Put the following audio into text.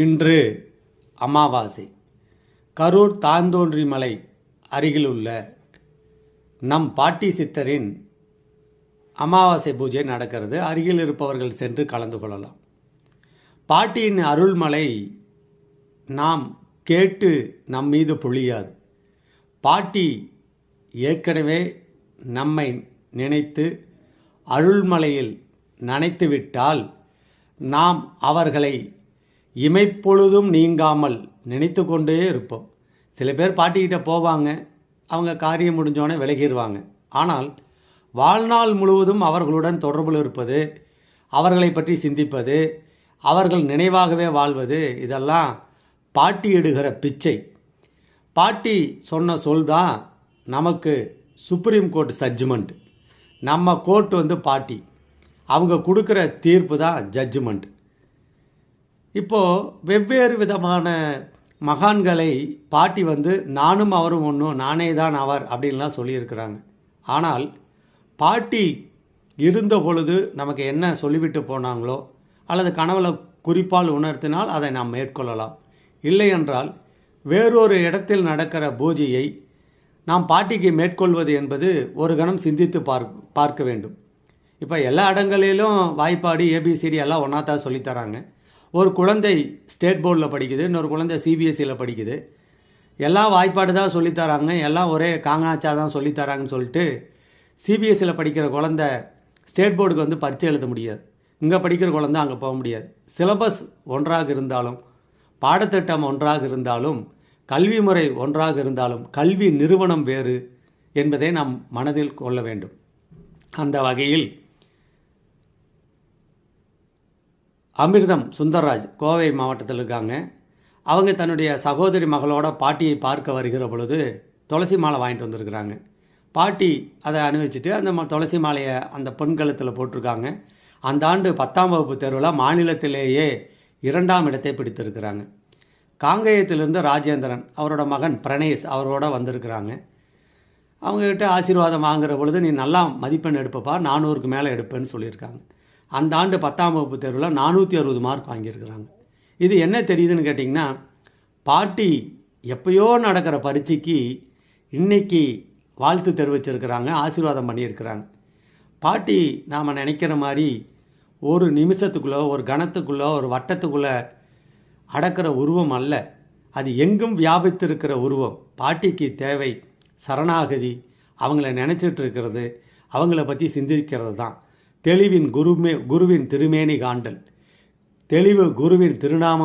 இன்று அமாவாசை. கரூர் தாந்தோன்றி மலை அருகிலுள்ள நம் பாட்டி சித்தரின் அமாவாசை பூஜை நடக்கிறது. அருகில் இருப்பவர்கள் சென்று கலந்து கொள்ளலாம். பாட்டியின் அருள்மலை நாம் கேட்டு நம் மீது பொழியாது. பாட்டி ஏற்கனவே நம்மை நினைத்து அருள்மலையில் நனைத்துவிட்டால் நாம் அவர்களை இமைப்பொழுதும் நீங்காமல் நினைத்து கொண்டே இருப்போம். சில பேர் பாட்டிக்கிட்ட போவாங்க அவங்க காரியம் முடிஞ்சோடனே விலகிடுவாங்க ஆனால் வாழ்நாள் முழுவதும் அவர்களுடன் தொடர்பில் இருப்பது அவர்களை பற்றி சிந்திப்பது அவர்கள் நினைவாகவே வாழ்வது இதெல்லாம் பாட்டி இடுகிற பிச்சை. பாட்டி சொன்ன சொல் தான் நமக்கு சுப்ரீம் கோர்ட் ஜட்ஜ்மெண்ட் நம்ம கோர்ட் வந்து பாட்டி. அவங்க கொடுக்குற தீர்ப்பு தான் ஜட்ஜ்மெண்ட் இப்போது வெவ்வேறு விதமான மகான்களை பாட்டி வந்து நானும் அவரும் ஒன்றும் நானே தான் அவர் அப்படின்லாம் சொல்லியிருக்கிறாங்க. ஆனால் பாட்டி இருந்த பொழுது நமக்கு என்ன சொல்லிவிட்டு போனாங்களோ அல்லது கனவுல குறிப்பால் உணர்த்தினால் அதை நாம் மேற்கொள்ளலாம். இல்லை என்றால் வேறொரு இடத்தில் நடக்கிற பூஜையை நாம் பாட்டிக்கு மேற்கொள்வது என்பது ஒரு கணம் சிந்தித்து பார் பார்க்க வேண்டும். இப்போ எல்லா இடங்களிலும் வாய்ப்பாடு ஏபிசிடி எல்லாம் ஒன்றா தான் சொல்லித்தராங்க ஒரு குழந்தை ஸ்டேட் போர்டில் படிக்குது இன்னொரு குழந்தை சிபிஎஸ்சியில் படிக்குது. எல்லாம் வாய்ப்பாடு தான் சொல்லித்தராங்க எல்லாம் ஒரே காங்கனாச்சா தான் சொல்லித்தராங்கன்னு சொல்லிட்டு சிபிஎஸ்சியில் படிக்கிற குழந்தை ஸ்டேட் போர்டுக்கு வந்து பரீட்சை எழுத முடியாது. இங்கே படிக்கிற குழந்தை அங்கே போக முடியாது. சிலபஸ் ஒன்றாக இருந்தாலும் பாடத்திட்டம் ஒன்றாக இருந்தாலும் கல்வி முறை ஒன்றாக இருந்தாலும் கல்வி நிறுவனம் வேறு என்பதை நாம் மனதில் கொள்ள வேண்டும். அந்த வகையில் அமிர்தம் சுந்தர்ராஜ் கோவை மாவட்டத்தில் இருக்காங்க. அவங்க தன்னுடைய சகோதரி மகளோட பாட்டியை பார்க்க வருகிற பொழுது துளசி மாலை வாங்கிட்டு வந்திருக்கிறாங்க. பாட்டி அதை அனுபவிச்சுட்டு அந்த ம- துளசி மாலையை அந்த பெண் கழுத்தில் போட்டிருக்காங்க. அந்த ஆண்டு பத்தாம் வகுப்பு தேர்வில் மாநிலத்திலேயே இரண்டாம் இடத்தை பிடித்திருக்கிறாங்க. காங்கேயத்திலிருந்து ராஜேந்திரன் அவரோட மகன் பிரணேஷ் அவரோட வந்திருக்கிறாங்க. அவங்கக்கிட்ட ஆசீர்வாதம் வாங்குற பொழுது நீ நல்லா மதிப்பெண் எடுப்பப்பா நானூறுக்கு மேலே எடுப்பேன்னு சொல்லியிருக்காங்க. அந்த ஆண்டு பத்தாம் வகுப்பு தேர்வில் நானூற்றி அறுபது மார்க் வாங்கியிருக்கிறாங்க. இது என்ன தெரியுதுன்னு கேட்டிங்கன்னா பாட்டி எப்பயோ நடக்கிற பரீட்சைக்கு இன்றைக்கி வாழ்த்து தெரிவிச்சிருக்கிறாங்க ஆசீர்வாதம் பண்ணியிருக்கிறாங்க. பாட்டி நாம் நினைக்கிற மாதிரி ஒரு நிமிஷத்துக்குள்ளோ ஒரு கணத்துக்குள்ளோ ஒரு வட்டத்துக்குள்ளே அடக்கிற உருவம் அல்ல. அது எங்கும் வியாபித்திருக்கிற உருவம். பாட்டிக்கு தேவை சரணாகதி அவங்கள நினச்சிட்டு இருக்கிறது அவங்கள பற்றி சிந்திக்கிறது தான். தெளிவின் குருமே குருவின் திருமேனி காண்டல் தெளிவு குருவின் திருநாமம்